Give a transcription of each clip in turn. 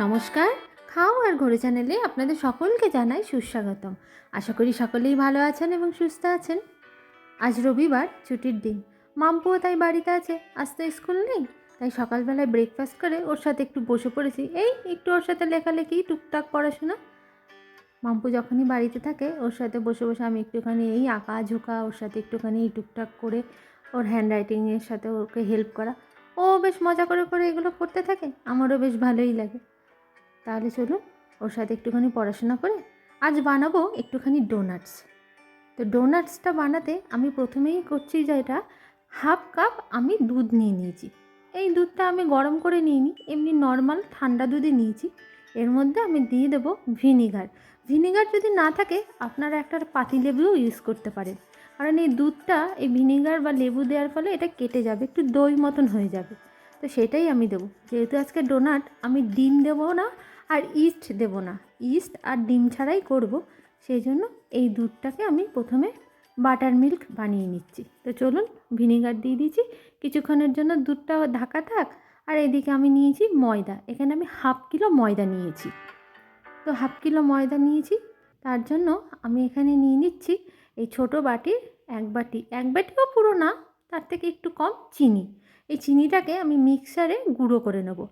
নমস্কার, খাও আর ঘোরে চ্যানেলে আপনাদের সকলকে জানাই সুস্বাগতম। আশা করি সকলেই ভালো আছেন এবং সুস্থ আছেন। আজ রবিবার, ছুটির দিন। মাম্পুও তাই বাড়িতে আছে, আজ তো স্কুল নেই, তাই সকালবেলায় ব্রেকফাস্ট করে ওর সাথে একটু বসে পড়েছি। এই একটু ওর সাথে লেখালেখি, টুকটাক পড়াশোনা। মাম্পু যখনই বাড়িতে থাকে, ওর সাথে বসে বসে আমি একটুখানি এই আঁকা ঝোঁকা, ওর সাথে একটুখানি টুকটাক করে ওর হ্যান্ড রাইটিংয়ের সাথে ওকে হেল্প করা। ও বেশ মজা করে করে এগুলো করতে থাকে, আমারও বেশ ভালোই লাগে। তাহলে চলুন ওর সাথে একটুখানি পড়াশোনা করে আজ বানাবো একটুখানি ডোনাটস তো ডোনাটসটা বানাতে আমি প্রথমেই করছি যে এটা হাফ কাপ আমি দুধ নিয়ে নিয়েছি। এই দুধটা আমি গরম করে নিইনি, এমনি নর্মাল ঠান্ডা দুধই নিয়েছি। এর মধ্যে আমি দিয়ে দেবো ভিনিগার ভিনিগার যদি না থাকে, আপনারা একটা পাতি লেবুও ইউজ করতে পারেন। কারণ এই দুধটা, এই ভিনিগার বা লেবু দেওয়ার ফলে এটা কেটে যাবে, একটু দই মতন হয়ে যাবে। তো সেটাই আমি দেবো। যেহেতু আজকে ডোনাট আমি ডিম দেবো না আর ইস্ট দেবো না। ইস্ট আর ডিম ছাড়াই করব। সেই জন্য এই দুধটাকে আমি প্রথমে বাটার মিল্ক বানিয়ে নিচ্ছি। তো চলুন ভিনিগার দিয়ে দিয়েছি কিছুক্ষণের জন্য দুধটা ঢাকা থাক। আর এদিকে আমি নিয়েছি ময়দা। এখানে আমি হাফ কিলো ময়দা নিয়েছি। তো হাফ কিলো ময়দা নিয়েছি। তার জন্য আমি এখানে নিয়ে নিচ্ছি এই ছোট বাটির এক বাটি। এক বাটিও পুরো না, তার থেকে একটু কম চিনি। এই চিনিটাকে আমি মিক্সারে গুঁড়ো করে নেব।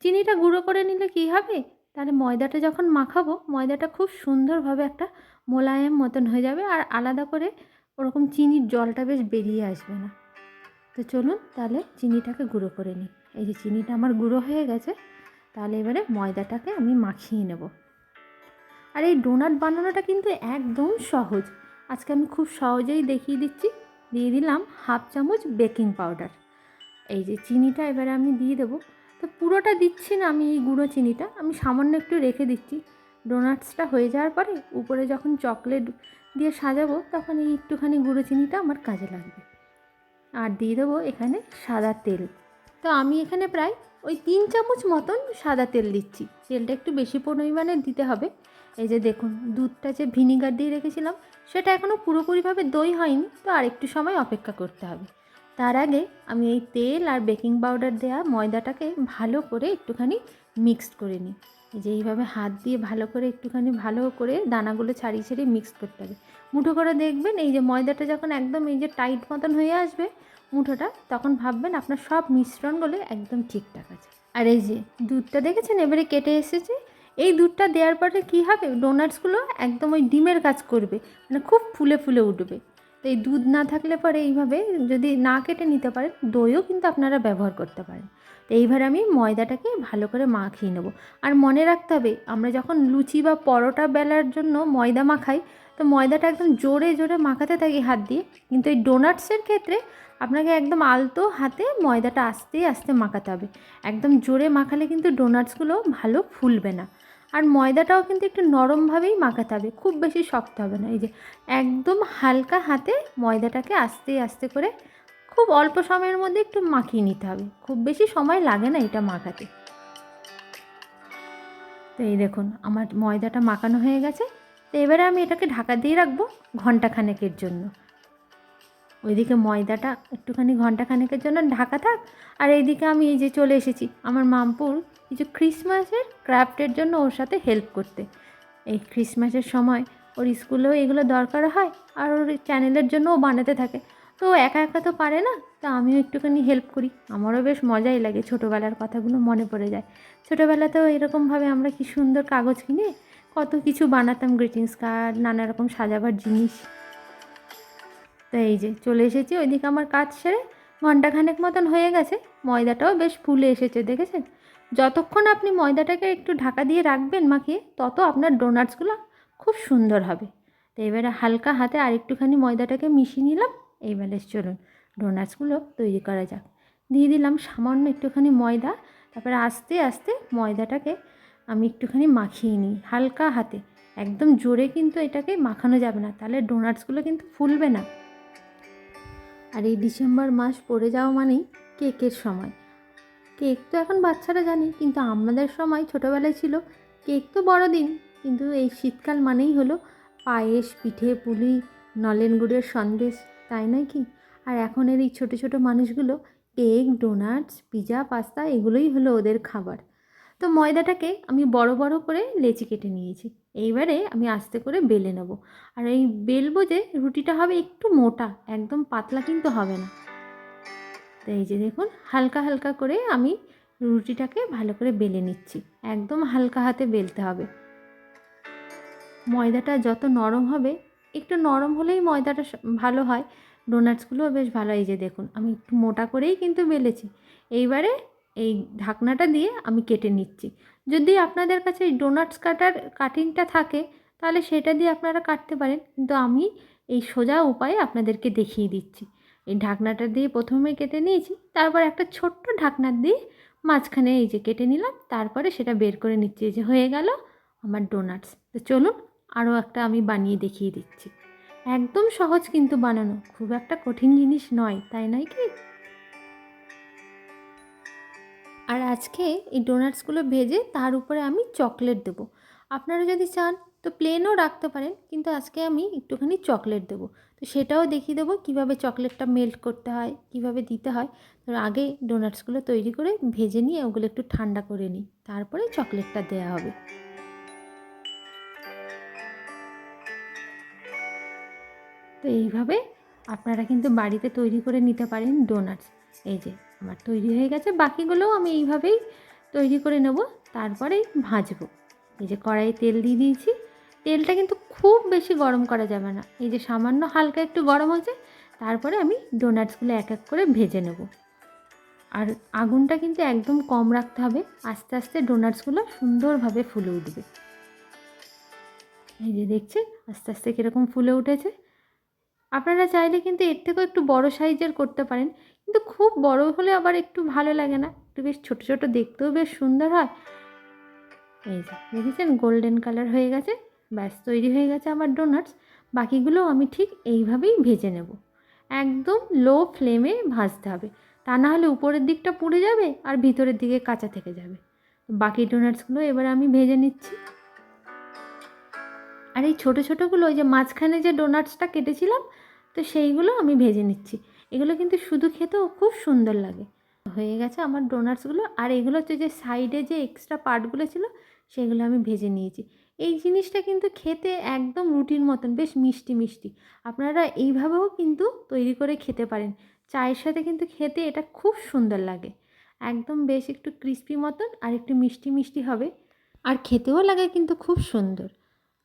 চিনিটা গুঁড়ো করে নিলে কী হবে? তাহলে ময়দাটা যখন মাখাবো, ময়দাটা খুব সুন্দরভাবে একটা মোলায়েম মতন হয়ে যাবে আর আলাদা করে ওরকম চিনির জলটা বেশ বেরিয়ে আসবে না। তো চলুন তাহলে চিনিটাকে গুঁড়ো করে নিই। এই যে চিনিটা আমার গুঁড়ো হয়ে গেছে, তাহলে এবারে ময়দাটাকে আমি মাখিয়ে নেব। আর এই ডোনাট বানানোটা কিন্তু একদম সহজ। আজকে আমি খুব সহজেই দেখিয়ে দিচ্ছি। দিয়ে দিলাম হাফ চামচ বেকিং পাউডার। এই যে চিনিটা এবারে আমি দিয়ে দেবো। তো পুরোটা দিচ্ছি না আমি এই গুঁড়ো চিনিটা। আমি সামান্য একটু রেখে দিচ্ছি। ডোনাটসটা হয়ে যাওয়ার পরে উপরে যখন চকলেট দিয়ে সাজাবো তখন এই একটুখানি গুঁড়ো চিনিটা আমার কাজে লাগবে। আর দিয়ে দেবো এখানে সাদা তেল। তো আমি এখানে প্রায় ওই তিন চামচ মতন সাদা তেল দিচ্ছি। তেলটা একটু বেশি পরিমাণে দিতে হবে। এই যে দেখুন, দুধটা যে ভিনিগার দিয়ে রেখেছিলাম, সেটা এখনও পুরোপুরিভাবে দই হয়নি। তো আর একটু সময় অপেক্ষা করতে হবে। তার আগে আমি এই তেল আর বেকিং পাউডার দেওয়া ময়দাটাকে ভালো করে একটুখানি মিক্সড করে নিই। যে এইভাবে হাত দিয়ে ভালো করে একটুখানি ভালো করে দানাগুলো ছাড়িয়ে ছাড়িয়ে মিক্স করতে হবে। মুঠো করে দেখবেন এই যে ময়দাটা যখন একদম এই যে টাইট মতন হয়ে আসবে মুঠোটা, তখন ভাববেন আপনার সব মিশ্রণগুলো একদম ঠিকঠাক আছে। আর এই যে দুধটা দেখেছেন? এবারে কেটে এসেছে। এই দুধটা দেওয়ার পরে কী হবে? ডোনাটসগুলো একদম ওই ডিমের কাজ করবে। মানে খুব ফুলে ফুলে উঠবে। তো এই দুধ না থাকলে পরে এইভাবে যদি না কেটে নিতে পারেন, দইও কিন্তু আপনারা ব্যবহার করতে পারেন। তো এইবার আমি ময়দাটাকে ভালো করে মাখিয়ে নেব। আর মনে রাখতে হবে, আমরা যখন লুচি বা পরোটা বেলার জন্য ময়দা মাখাই, তো ময়দাটা একদম জোরে জোরে মাখাতে থাকি হাত দিয়ে। কিন্তু এই ডোনাটসের ক্ষেত্রে আপনাকে একদম আলতো হাতে ময়দাটা আস্তে আস্তে মাখাতে হবে। একদম জোরে মাখালে কিন্তু ডোনাটসগুলো ভালো ফুলবে না। আর ময়দাটাও কিন্তু একটু নরমভাবেই মাখাতে হবে, খুব বেশি শক্ত হবে না। এই যে একদম হালকা হাতে ময়দাটাকে আস্তে আস্তে করে খুব অল্প সময়ের মধ্যে একটু মাখিয়ে নিতে হবে, খুব বেশি সময় লাগে না এটা মাখাতে। তো এই দেখুন, আমার ময়দাটা মাখানো হয়ে গেছে। তো এবারে আমি এটাকে ঢাকা দিয়ে রাখব ঘন্টাখানেকের জন্য। ওইদিকে ময়দাটা একটুখানি ঘন্টাখানেকের জন্য ঢাকা থাক, আর এইদিকে আমি এই যে চলে এসেছি, আমার মামপুর কিছু ক্রিসমাসের ক্রাফটের জন্য ওর সাথে হেল্প করতে। এই ক্রিসমাসের সময় ওর স্কুলেও এগুলো দরকার হয়, আর ওর চ্যানেলের জন্যও বানাতে থাকে। তো একা একা তো পারে না, তা আমিও একটুখানি হেল্প করি। আমারও বেশ মজাই লাগে ছোটোবেলার কথাগুলো মনে পড়ে যায়। ছোটোবেলাতেও এরকমভাবে আমরা কি সুন্দর কাগজ কিনে কত কিছু বানাতাম গ্রিটিংস কার্ড নানা রকম সাজাবার জিনিস। তো এই যে চলে এসেছি, ওইদিকে আমার কাজ সেরে ঘন্টাখানেক মতন হয়ে গেছে। ময়দাটাও বেশ ফুলে এসেছে, দেখেছেন? যতক্ষণ আপনি ময়দাটাকে একটু ঢাকা দিয়ে রাখবেন মাখিয়ে, তত আপনার ডোনাটসগুলো খুব সুন্দর হবে। তো এবারে হালকা হাতে আরেকটুখানি ময়দাটাকে মিশিয়ে নিলাম, এইবারে চলুন ডোনাটসগুলো তৈরি করা যাক। দিয়ে দিলাম সামান্য একটুখানি ময়দা, তারপরে আস্তে আস্তে ময়দাটাকে আমি একটুখানি মাখিয়ে নিই হালকা হাতে। একদম জোরে কিন্তু এটাকে মাখানো যাবে না, তাহলে ডোনাটসগুলো কিন্তু ফুলবে না। আর এই ডিসেম্বর মাস পড়ে যাওয়া মানেই কেকের সময়। কেক তো এখন বাচ্চারা জানি, কিন্তু আমাদের সময় ছোটোবেলায় ছিল কেক তো বড়দিন, কিন্তু এই শীতকাল মানেই হলো পায়েস, পিঠে পুলি, নলেন গুড়ের সন্দেশ, তাই নয় কি? আর এখনের এই ছোটো ছোটো মানুষগুলো কেক, ডোনাটস পিজা পাস্তা এগুলোই হলো ওদের খাবার। তো ময়দাটাকে আমি বড় বড় করে লেচি কেটে নিয়েছি। এইবারে আমি আস্তে করে বেলে নেব। আর এই বেলবো যে রুটিটা হবে একটু মোটা, একদম পাতলা কিন্তু হবে না। তো এই যে দেখুন, হালকা হালকা করে আমি রুটিটাকে ভালো করে বেলে নিচ্ছি। একদম হালকা হাতে বেলতে হবে। ময়দাটা যত নরম হবে, একটু নরম হলেই ময়দাটা ভালো হয়। ডোনাটসগুলোও বেশ ভালো এই যে দেখুন, আমি একটু মোটা করেই কিন্তু বেলেছি। এইবারে এই ঢাকনাটা দিয়ে আমি কেটে নিচ্ছি। যদি আপনাদের কাছে এই ডোনাটস কাটার কাটিংটা থাকে, তাহলে সেটা দিয়ে আপনারা কাটতে পারেন। কিন্তু আমি এই সোজা উপায়ে আপনাদেরকে দেখিয়ে দিচ্ছি। এই ঢাকনাটা দিয়ে প্রথমে কেটে নিয়েছি, তারপর একটা ছোট্ট ঢাকনা দিয়ে মাঝখানে এই যে কেটে নিলাম, তারপরে সেটা বের করে নিচ্ছি। এই যে হয়ে গেল আমার ডোনাটস তো চলুন আরও একটা আমি বানিয়ে দেখিয়ে দিচ্ছি। একদম সহজ কিন্তু বানানো। খুব একটা কঠিন জিনিস নয়, তাই নয় কি? আর আজকে এই ডোনাটসগুলো ভেজে তার উপরে আমি চকলেট দেবো। আপনারা যদি চান তো প্লেনও রাখতে পারেন, কিন্তু আজকে আমি একটুখানি চকলেট দেবো। তো সেটাও দেখিয়ে দেবো কীভাবে চকলেটটা মেল্ট করতে হয়, কীভাবে দিতে হয়। তো আগে ডোনাটসগুলো তৈরি করে ভেজে নিয়ে ওগুলো একটু ঠান্ডা করে নিই, তারপরে চকলেটটা দেওয়া হবে। তো এইভাবে আপনারা কিন্তু বাড়িতে তৈরি করে নিতে পারেন ডোনাটস। এই যে আমার তৈরি হয়ে গেছে। বাকিগুলোও আমি এইভাবেই তৈরি করে নেব। তারপরেই ভাজবো। এই যে কড়াইয়ে তেল দিয়ে দিয়েছি। তেলটা কিন্তু খুব বেশি গরম করা যাবে না। এই যে সামান্য হালকা একটু গরম হয়েছে, তারপরে আমি ডোনাটসগুলো এক এক করে ভেজে নেব। আর আগুনটা কিন্তু একদম কম রাখতে হবে। আস্তে আস্তে ডোনাটসগুলো সুন্দরভাবে ফুলে উঠবে। এই যে দেখছেন, আস্তে আস্তে কীরকম ফুলে উঠেছে। আপনারা চাইলে কিন্তু এর থেকেও একটু বড় সাইজের করতে পারেন। কিন্তু খুব বড় হলে আবার একটু ভালো লাগে না। একটু বেশ ছোট ছোট দেখতেও বেশ সুন্দর হয়। এই যে, দেখেছেন? গোল্ডেন কালার হয়ে গেছে। ব্যাস, তৈরি হয়ে গেছে আমার ডোনাটস। বাকিগুলো আমি ঠিক এইভাবেই ভেজে নেব। একদম লো ফ্লেমে ভাজতে হবে। তা না হলে উপরের দিকটা পুড়ে যাবে আর ভিতরের দিকে কাঁচা থেকে যাবে। বাকি ডোনাটসগুলো এবার আমি ভেজে নিচ্ছি। আর এই ছোটো ছোটোগুলো, ওই যে মাঝখানে যে ডোনাটসটা কেটেছিলাম, তো সেইগুলো আমি ভেজে নিচ্ছি। এগুলো কিন্তু শুধু খেতেও খুব সুন্দর লাগে। হয়ে গেছে আমার ডোনাটসগুলো আর এগুলো হচ্ছে যে সাইডে যে এক্সট্রা পার্টগুলো ছিল, সেগুলো আমি ভেজে নিয়েছি। এই জিনিসটা কিন্তু খেতে একদম রুটির মতন, বেশ মিষ্টি মিষ্টি। আপনারা এইভাবেও কিন্তু তৈরি করে খেতে পারেন। চায়ের সাথে কিন্তু খেতে এটা খুব সুন্দর লাগে। একদম বেশ একটু ক্রিস্পি মতন আর একটু মিষ্টি মিষ্টি হবে। আর খেতেও লাগে কিন্তু খুব সুন্দর।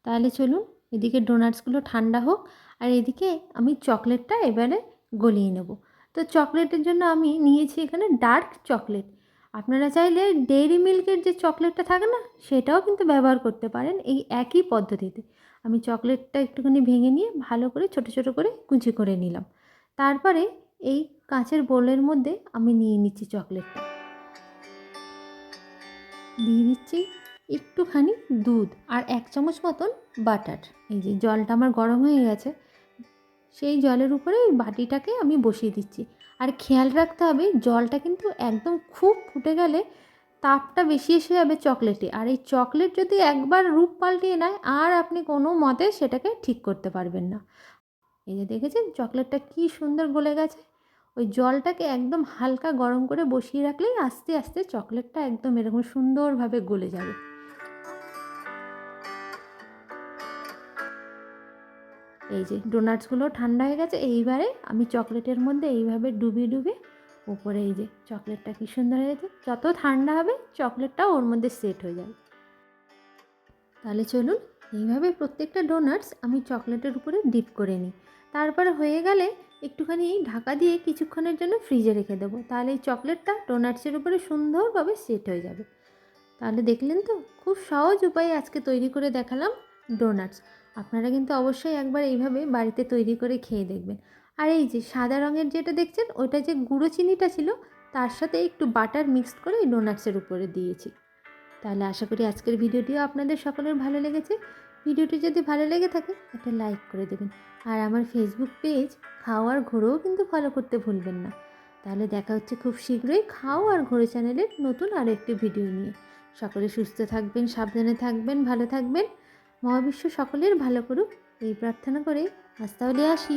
তাহলে চলুন এদিকে ডোনাটসগুলো ঠান্ডা হোক আর এদিকে আমি চকলেটটা এবারে গলিয়ে নেব। তো চকলেটের জন্য আমি নিয়েছি এখানে ডার্ক চকলেট। আপনারা চাইলে ডেইরি মিল্কের যে চকলেটটা থাকে না, সেটাও কিন্তু ব্যবহার করতে পারেন এই একই পদ্ধতিতে। আমি চকলেটটা একটুখানি ভেঙে নিয়ে ভালো করে, ছোট ছোট করে কুচি করে নিলাম। তারপরে এই কাঁচের বোলের মধ্যে আমি নিয়ে নিচ্ছি চকলেটটা। দিয়ে দিচ্ছি একটুখানি দুধ আর এক চামচ মতন বাটার। এই যে জলটা আমার গরম হয়ে গেছে, সেই জলের উপরে ওই বাটিটাকে আমি বসিয়ে দিচ্ছি। আর খেয়াল রাখতে হবে, জলটা কিন্তু একদম খুব ফুটে গেলে তাপটা বেশি এসে যাবে চকলেটে। আর এই চকলেট যদি একবার রূপ পাল্টিয়ে নেয়, আর আপনি কোনো মতে সেটাকে ঠিক করতে পারবেন না। এই যে দেখেছেন চকলেটটা কি সুন্দর গলে গেছে? ওই জলটাকে একদম হালকা গরম করে বসিয়ে রাখলেই আস্তে আস্তে চকলেটটা একদম এরকম সুন্দরভাবে গলে যাবে। এই যে ডোনাটসগুলো ঠান্ডা হয়ে গেছে, এইবারে আমি চকলেটের মধ্যে এইভাবে ডুবিয়ে ডুবিয়ে উপরে এই যে চকলেটটা কি সুন্দর হয়েছে, যত ঠান্ডা হবে চকলেটটাও ওর মধ্যে সেট হয়ে যাবে। তাহলে চলুন, এইভাবে প্রত্যেকটা ডোনাটস আমি চকলেটের উপরে ডিপ করে নিই। তারপরে হয়ে গেলে একটুখানি ঢাকা দিয়ে কিছুক্ষণের জন্য ফ্রিজে রেখে দেবো। তাহলে এই চকলেটটা ডোনাটসের উপরে সুন্দরভাবে সেট হয়ে যাবে। তাহলে দেখলেন তো, খুব সহজ উপায়ে আজকে তৈরি করে দেখালাম ডোনাটস আপনারা কিন্তু অবশ্যই একবার এইভাবে বাড়িতে তৈরি করে খেয়ে দেখবেন। আর এই যে সাদা রঙের যেটা দেখছেন, ওইটা যে গুঁড়ো চিনিটা ছিল, তার সাথে একটু বাটার মিক্সড করে এই ডোনাটসের উপরে দিয়েছি। তাহলে আশা করি আজকের ভিডিওটিও আপনাদের সকলের ভালো লেগেছে। ভিডিওটি যদি ভালো লেগে থাকে, একটা লাইক করে দেবেন। আর আমার ফেসবুক পেজ খাওয়ার ঘোরেও কিন্তু ফলো করতে ভুলবেন না। তাহলে দেখা হচ্ছে খুব শীঘ্রই খাও আর ঘোরে চ্যানেলের নতুন আরও একটি ভিডিও নিয়ে। সকলে সুস্থ থাকবেন, সাবধানে থাকবেন, ভালো থাকবেন। মহাবিশ্ব সকলের ভালো করুক এই প্রার্থনা করে আজ তাহলে আসি।